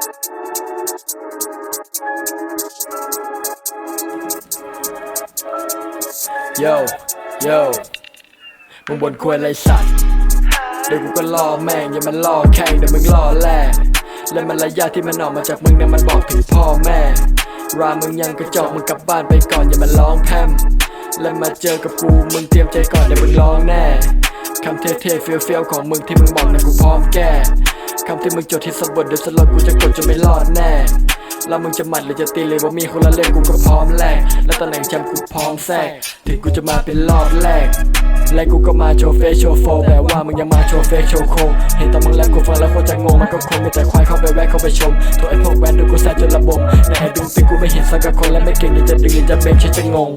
โยโย่มึงบนควรไรสัตว์เดี๋ยวกูก็ล่อแม่งอย่ามันล่อแข่งเดี๋ยวมึงล่อแล่และมันระยะที่มันออกมาจากมึงเนี่ยมันบอกถึงพ่อแม่รามึงยังกระจอกมึงกลับบ้านไปก่อนอย่ามันร้องแพมและมาเจอกับกูมึงเตรียมใจก่อนเดี๋ยวมึงร้องแน่คำเท่ๆเฟี้ยวๆของมึงที่มึงบอกนะกูพร้อมแก้ คำที่มึงจดที่สะบัดเดี๋ยวสลดกูจะกดจนไม่รอดแน่แล้วมึงจะหมัดหรือจะตีเลยว่ามีคนละเล่นกูก็พร้อมแลกและตำแหน่งแชมป์กูพร้อมแทรกถึงกูจะมาเป็นรอบแรก และกูก็มาโชว์เฟซโชว์โฟร์แต่ว่ามึงยังมาโชว์เฟกโชว์โคเห็นตอนมึงแรปกูฟังแล้วโคจะงงมันก็คงมีแต่ควายเข้าไปแวะเข้าไปชมตัวไอ้พวกแวนดูกูแซดจนระบมในไอ้ดึงตึงกูไม่เห็นสักคนและไม่เก่งยังจะดึงยังจะเบงฉันจะงง